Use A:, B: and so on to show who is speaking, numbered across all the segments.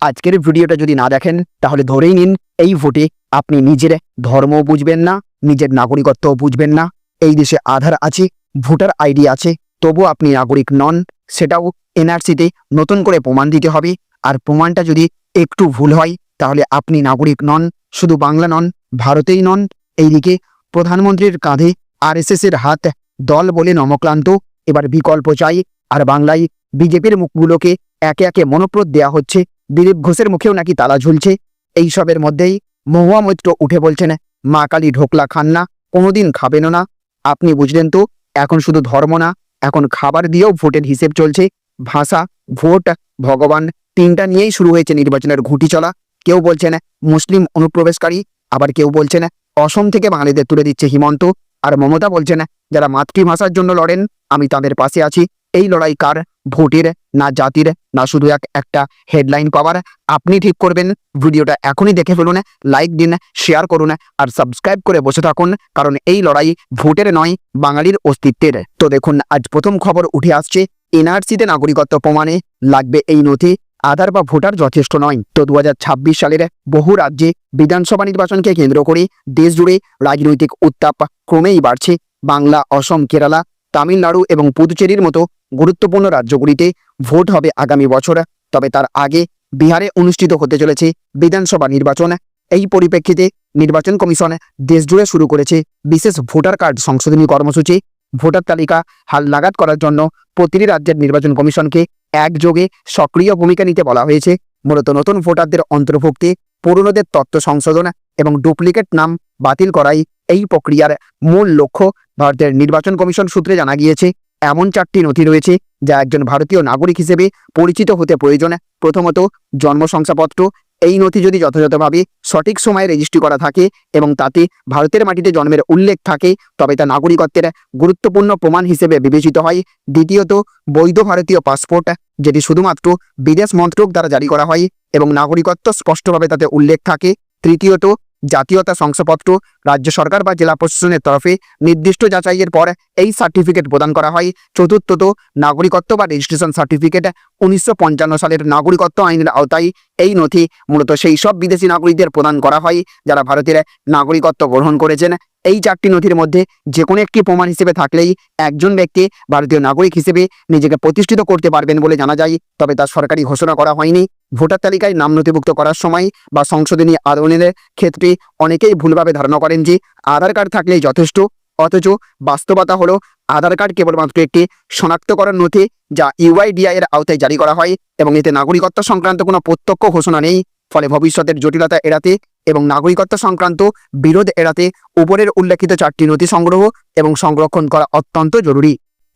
A: আজকের ভিডিওটা যদি না দেখেন, তাহলে ধরেই নিন এই ভোটে আপনি নিজের ধর্মও বুঝবেন না, নিজের নাগরিকত্বও বুঝবেন না। এই দেশে আধার আছে, ভোটার আইডি আছে তবু আপনি নাগরিক নন, সেটাও এনআরসিতে নতুন করে প্রমাণ দিতে হবে। আর প্রমাণটা যদি একটু ভুল হয়, তাহলে আপনি নাগরিক নন, শুধু বাংলা নন, ভারতেই নন। এইদিকে প্রধানমন্ত্রীর কাঁধে আরএসএস এর হাত, দল বলে নমক্লান্ত, এবার বিকল্প চাই। আর বাংলায় বিজেপির মুখগুলোকে একে একে মনোপ্রদ দেয়া হচ্ছে দিলীপ ঘোষের মুখেও নাকি তালা ঝুলছে। এইসবের মধ্যেই মহুয়া মৈত্র উঠে বলছেন, মা কালী ঢোকলা খান না, কোনোদিন খাবেন না। আপনি বুঝলেন তো, এখন শুধু ধর্ম না, এখন খাবার দিয়েও ভোটের হিসেব চলছে। ভাষা, ভোট, ভগবান, তিনটা নিয়েই শুরু হয়েছে নির্বাচনের ঘুঁটি চলা। কেউ বলছেন, মুসলিম অনুপ্রবেশকারী আবার কেউ বলছেন, অসম থেকে বাঙালিদের তুলে দিচ্ছে হিমন্ত আর মমতা বলছেন, যারা মাতৃভাষার জন্য লড়েন, আমি তাদের পাশে আছি। এই লড়াই কার? ভোটের না জাতির না শুধু এক, একটা হেডলাইন পাওয়ার আপনি ঠিক করবেন, ভিডিওটা এখনই দেখে ফেলুন লাইক দিন শেয়ার করুন, আর সাবস্ক্রাইব করে বসে থাকুন, কারণ এই লড়াই ভোটের নয়, বাঙালির অস্তিত্বের। তো দেখুন, আজ প্রথম খবর উঠে আসছে, এনআরসিতে নাগরিকত্ব প্রমাণে লাগবে এই নথি, আধার বা ভোটার যথেষ্ট নয়। তো দু হাজার ছাব্বিশ সালের বহু রাজ্যে বিধানসভা নির্বাচনকে কেন্দ্র করে দেশজুড়ে রাজনৈতিক উত্তাপ ক্রমেই বাড়ছে। বাংলা, অসম, কেরালা তামিলনাড়ু এবং পুদুচেরির মতো গুরুত্বপূর্ণ রাজ্যগুলিতে ভোট হবে আগামী বছর। তবে তার আগে বিহারে অনুষ্ঠিত হতে চলেছে বিধানসভা নির্বাচন। এই পরিপ্রেক্ষিতে নির্বাচন কমিশন দেশজুড়ে শুরু করেছে বিশেষ ভোটার কার্ড সংশোধনী কর্মসূচি। ভোটার তালিকা হালনাগাদ করার জন্য প্রতিটি রাজ্যের নির্বাচন কমিশনকে একযোগে সক্রিয় ভূমিকা নিতে বলা হয়েছে। মূলত নতুন ভোটারদের অন্তর্ভুক্তি, পুরনোদের তথ্য সংশোধন এবং ডুপ্লিকেট নাম বাতিল করাই এই প্রক্রিয়ার মূল লক্ষ্য ভারতের নির্বাচন কমিশন সূত্রে জানা গিয়েছে, এমন চারটি নথি রয়েছে যা একজন ভারতীয় নাগরিক হিসেবে পরিচিত হতে প্রয়োজন। প্রথমত জন্ম শংসাপত্র এই নথি যদি যথাযথভাবে সঠিক সময়ে রেজিস্ট্রি করা থাকে এবং তাতে ভারতের মাটিতে জন্মের উল্লেখ থাকে, তবে তা নাগরিকত্বের গুরুত্বপূর্ণ প্রমাণ হিসেবে বিবেচিত হয়। দ্বিতীয়ত, বৈধ ভারতীয় পাসপোর্ট, যেটি শুধুমাত্র বিদেশ মন্ত্রক দ্বারা জারি করা হয় এবং নাগরিকত্ব স্পষ্টভাবে তাতে উল্লেখ থাকে। তৃতীয়ত জাতীয়তা শংসাপত্র রাজ্য সরকার বা জেলা প্রশাসনের তরফে নির্দিষ্ট যাচাইয়ের পর এই সার্টিফিকেট প্রদান করা হয়। চতুর্থত নাগরিকত্ব বা রেজিস্ট্রেশন সার্টিফিকেট উনিশশো পঞ্চান্ন সালের নাগরিকত্ব আইনের আওতায় এই নথি মূলত সেই সব বিদেশি নাগরিকদের প্রদান করা হয় যারা ভারতের নাগরিকত্ব গ্রহণ করেছেন। এই চারটি নথির মধ্যে যে কোনো একটি প্রমাণ হিসেবে থাকলেই একজন ব্যক্তি ভারতীয় নাগরিক হিসেবে নিজেকে প্রতিষ্ঠিত করতে পারবেন বলে জানা যায়, তবে তা সরকারি ঘোষণা করা হয়নি। ভোটার তালিকায় নাম নথিভুক্ত করার সময় বা সংশোধনী আদনের ক্ষেত্রে অনেকেই ভুলভাবে ধারণা করেন যে আধার কার্ড থাকলেই যথেষ্ট, অথচ বাস্তবতা হলো আধার কার্ড কেবলমাত্র একটি শনাক্তকরণ নথি যা ইউআইডিআই এর আওতায় জারি করা হয় এবং এতে নাগরিকত্ব সংক্রান্ত কোনো প্রত্যক্ষ ঘোষণা নেই। ফলে ভবিষ্যতের জটিলতা এড়াতে এবং নাগরিকত্ব সংক্রান্ত বিরোধ এড়াতে উপরের উল্লেখিত চারটি নথি সংগ্রহ এবং সংরক্ষণ করা অত্যন্ত জরুরি।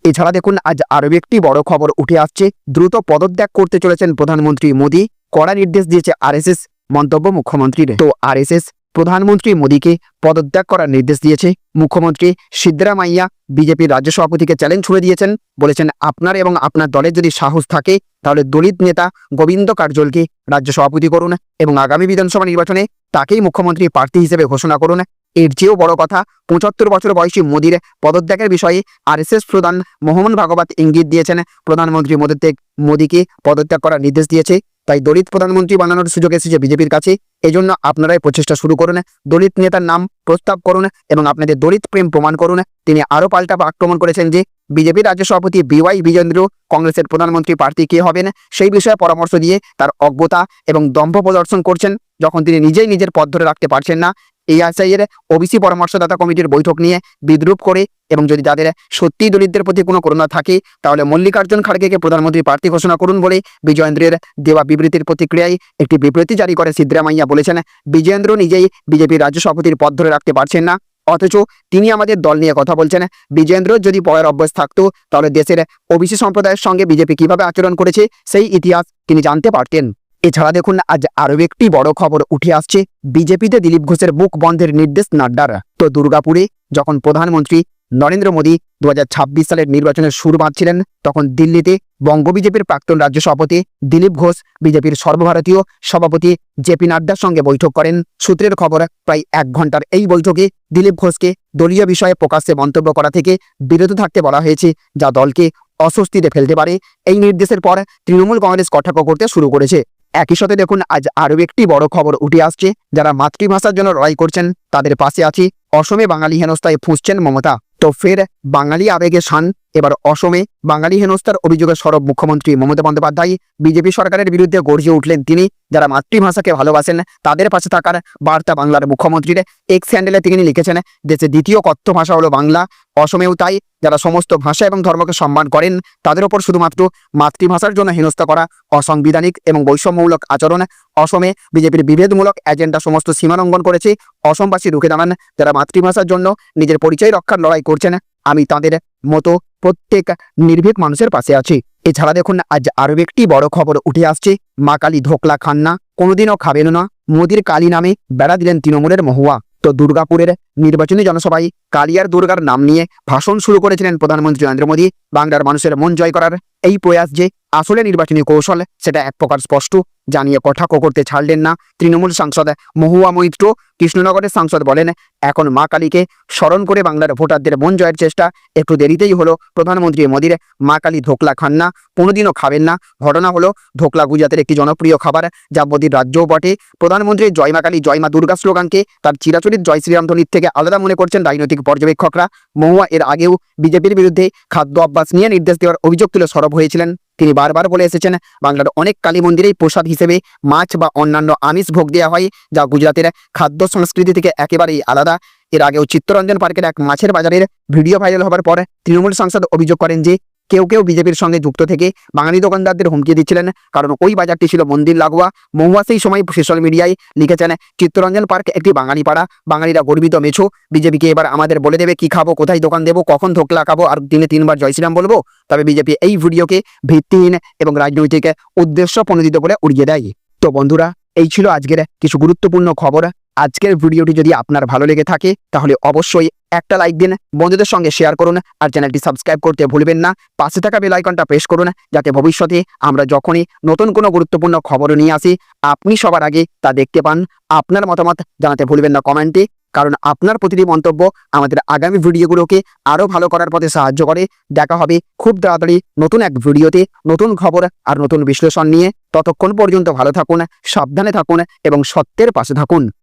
A: এছাড়া দেখুন, আজ আরও একটি বড় খবর উঠে আসছে। দ্রুত পদত্যাগ করতে চলেছেন প্রধানমন্ত্রী মোদী। কড়া নির্দেশ দিয়েছে আরএসএস মন্তব্য মুখ্যমন্ত্রীর। তো আরএসএস প্রধানমন্ত্রী মোদীকে পদত্যাগ করার নির্দেশ দিয়েছে। মুখ্যমন্ত্রী সিদ্ধরামাইয়া বিজেপির রাজ্য সভাপতিকে চ্যালেঞ্জ ছুড়ে দিয়েছেন। বলেছেন, আপনার এবং আপনার দলের যদি সাহস থাকে, তাহলে দলিত নেতা গোবিন্দ কারজলকে রাজ্য সভাপতি করুন এবং আগামী বিধানসভা নির্বাচনে তাকেই মুখ্যমন্ত্রী প্রার্থী হিসেবে ঘোষণা করুন। এর চেয়েও বড় কথা, পঁচাত্তর বছর বয়সী মোদীর পদত্যাগের বিষয়ে আরএসএস প্রধান মোহাম্মদ ভাগবত ইঙ্গিত দিয়েছেন। প্রধানমন্ত্রী মোদীকে মোদীকে পদত্যাগ করার নির্দেশ দিয়েছে। তাই দলিত প্রধানমন্ত্রী বানানোর সুযোগ এসেছে বিজেপির কাছে। এজন্য আপনারাই প্রচেষ্টা শুরু করুন। দলিত নেতার নাম প্রস্তাব করুন এবং আপনাদের দলিত প্রেম প্রমাণ করুন। তিনি আরও পাল্টা আক্রমণ করেছেন যে বিজেপির রাজ্য সভাপতি বিওয়াই বিজেন্দ্র কংগ্রেসের প্রধানমন্ত্রী প্রার্থী কে হবেন? সেই বিষয়ে পরামর্শ দিয়ে তার অজ্ঞতা এবং দম্ভ প্রদর্শন করছেন। যখন তিনি নিজেই নিজের পথ ধরে রাখতে পারছেন না এআইআই এর ওবিসি পরামর্শদাতা কমিটির বৈঠক নিয়ে বিদ্রুপ করে এবং যদি তাদের সত্যিই দলিতদের প্রতি কোনো করুণা থাকে, তাহলে মল্লিকার্জুন খাড়গেকে প্রধানমন্ত্রী প্রার্থী ঘোষণা করুন বলে বিজয়েন্দ্রের দেওয়া বিবৃতির প্রতিক্রিয়ায় একটি বিবৃতি জারি করে সিদ্ধরামাইয়া বলেছেন, বিজয়েন্দ্র নিজেই বিজেপির রাজ্য সভাপতির পদ ধরে রাখতে পারছেন না। অথচ তিনি আমাদের দল নিয়ে কথা বলছেন বিজেন্দ্র যদি পয়ের অভ্যাস থাকতো, তাহলে দেশের ওবিসি সম্প্রদায়ের সঙ্গে বিজেপি কীভাবে আচরণ করেছে, সেই ইতিহাস তিনি জানতে পারতেন। এছাড়া দেখুন, আজ আরও একটি বড় খবর উঠে আসছে। বিজেপিতে দিলীপ ঘোষের বুক বন্ধের নির্দেশ নাড্ডার। তো দুর্গাপুরে যখন প্রধানমন্ত্রী নরেন্দ্র মোদী দু হাজার ছাব্বিশ সালের নির্বাচনের সুর বাঁধছিলেন, তখন দিল্লিতে বঙ্গ বিজেপির প্রাক্তন রাজ্য সভাপতি দিলীপ ঘোষ, বিজেপির সর্বভারতীয় সভাপতি জেপি নাড্ডার সঙ্গে বৈঠক করেন। সূত্রের খবর, প্রায় এক ঘণ্টার এই বৈঠকে দিলীপ ঘোষকে দলীয় বিষয়ে প্রকাশ্যে মন্তব্য করা থেকে বিরত থাকতে বলা হয়েছে, যা দলকে অস্বস্তিতে ফেলতে পারে। এই নির্দেশের পর তৃণমূল কংগ্রেস কটাক্ষ করতে শুরু করেছে। একই সাথে দেখুন, আজ আরও একটি বড় খবর উঠে আসছে। যারা মাতৃভাষার জন্য লড়াই করছেন, তাদের পাশে আছি। অসমে বাঙালি হেনস্থায় ফুঁসছেন মমতা। তো ফের বাঙালি আবেগে শান এবার অসমে বাঙালি হেনস্থার অভিযোগে সরব মুখ্যমন্ত্রী মমতা বন্দ্যোপাধ্যায় বিজেপি সরকারের বিরুদ্ধে গর্জে উঠলেন তিনি, যারা মাতৃভাষাকে ভালোবাসেন, তাদের পাশে থাকার বার্তা বাংলার মুখ্যমন্ত্রীর এক্স হ্যান্ডেলে তিনি লিখেছেন দেশে দ্বিতীয় কথ্য ভাষা হলো বাংলা, অসমেও তাই, যারা সমস্ত ভাষা এবং ধর্মকে সম্মান করেন, তাদের ওপর শুধুমাত্র মাতৃভাষার জন্য হেনস্থা করা অসাংবিধানিক এবং বৈষম্যমূলক আচরণ, অসমে বিজেপির বিভেদমূলক এজেন্ডা সমস্ত সীমালঙ্ঘন করেছে, অসমবাসী রুখে দাঁড়ান, যারা মাতৃভাষার জন্য নিজের পরিচয় রক্ষার লড়াই করছেন আমি তাদের মতো প্রত্যেক নির্ভীক মানুষের পাশে আছি। এছাড়া দেখুন, আজ আরও একটি বড় খবর উঠে আসছে। মা কালী ধোকলা খান না কোনোদিনও খাবেন না। মোদীর কালী নামে বেড়া দিলেন তৃণমূলের মহুয়া। তো দুর্গাপুরের নির্বাচনী জনসভায় কালিয়ার দুর্গার নাম নিয়ে ভাষণ শুরু করেছিলেন প্রধানমন্ত্রী নরেন্দ্র মোদী। বাংলার মানুষের মন জয় করার এই প্রয়াস যে আসলে নির্বাচনী কৌশল, সেটা এক প্রকার স্পষ্ট। জানিয়ে কটাক্ষ করতে ছাড়লেন না তৃণমূল সাংসদ মহুয়া মৈত্র। কৃষ্ণনগরের সাংসদ বলেন, এখন মা কালীকে স্মরণ করে বাংলার ভোটারদের মন জয়ের চেষ্টা একটু দেরিতেই হলো। প্রধানমন্ত্রী মোদীর মা কালী ধোকলা খান না, কোনোদিনও খাবেন না। ঘটনা হলো ধোকলা গুজরাতের একটি জনপ্রিয় খাবার যা মোদীর রাজ্যও বটে। প্রধানমন্ত্রী জয় মা কালী, জয় মা দুর্গা স্লোগানকে তার চিরাচরিত জয় শ্রীরাম ধ্বনির থেকে আলাদা মনে করছেন রাজনৈতিক পর্যবেক্ষকরা। মহুয়া এর আগেও বিজেপির বিরুদ্ধে খাদ্য অভ্যাস নিয়ে নির্দেশ দেওয়ার অভিযোগ তুলে সরব হয়েছিলেন। তিনি বারবার বলে এসেছেন, বাংলার অনেক কালী মন্দিরেই প্রসাদ হিসেবে মাছ বা অন্যান্য আমিষ ভোগ দেওয়া হয়, যা গুজরাতের খাদ্য সংস্কৃতি থেকে একেবারেই আলাদা। এর আগেও চিত্তরঞ্জন পার্কের এক মাছের বাজারের ভিডিও ভাইরাল হবার পর তৃণমূল সাংসদ অভিযোগ করেন যে কেউ কেউ বিজেপির সঙ্গে যুক্ত থেকে বাঙালি দোকানদারদের হুমকি দিচ্ছিলেন। কারণ ওই বাজারটি ছিল মন্দির লাগোয়া। মহুয়া সেই সময় সোশ্যাল মিডিয়ায় লিখেছেন, চিত্তরঞ্জন পার্ক একটি বাঙালি পাড়া। বাঙালিরা গর্বিত মেছো। বিজেপিকে এবার আমাদের বলে দেবে কি খাব, কোথায় দোকান দেবো, কখন ধোকলা খাব, আর দিনে তিনবার জয় শ্রীরাম বলব? তবে বিজেপি এই ভিডিওকে ভিত্তিহীন এবং রাজনৈতিক উদ্দেশ্য প্রণোদিত বলে উড়িয়ে দেয়। তো বন্ধুরা, এই ছিল আজকের কিছু গুরুত্বপূর্ণ খবর। আজকের ভিডিওটি যদি আপনার ভালো লেগে থাকে, তাহলে অবশ্যই একটা লাইক দিন, বন্ধুদের সঙ্গে শেয়ার করুন, আর চ্যানেলটি সাবস্ক্রাইব করতে ভুলবেন না। পাশে থাকা বেল আইকনটা প্রেস করুন, যাতে ভবিষ্যতে আমরা যখনই নতুন কোনো গুরুত্বপূর্ণ খবর নিয়ে আসি, আপনি সবার আগে তা দেখতে পান। আপনার মতামত জানাতে ভুলবেন না কমেন্টে, কারণ আপনার প্রতিটি মন্তব্য আমাদের আগামী ভিডিওগুলোকে আরও ভালো করার পথে সাহায্য করে। দেখা হবে খুব তাড়াতাড়ি নতুন এক ভিডিওতে, নতুন খবর আর নতুন বিশ্লেষণ নিয়ে। ততক্ষণ পর্যন্ত ভালো থাকুন, সাবধানে থাকুন এবং সত্যের পাশে থাকুন।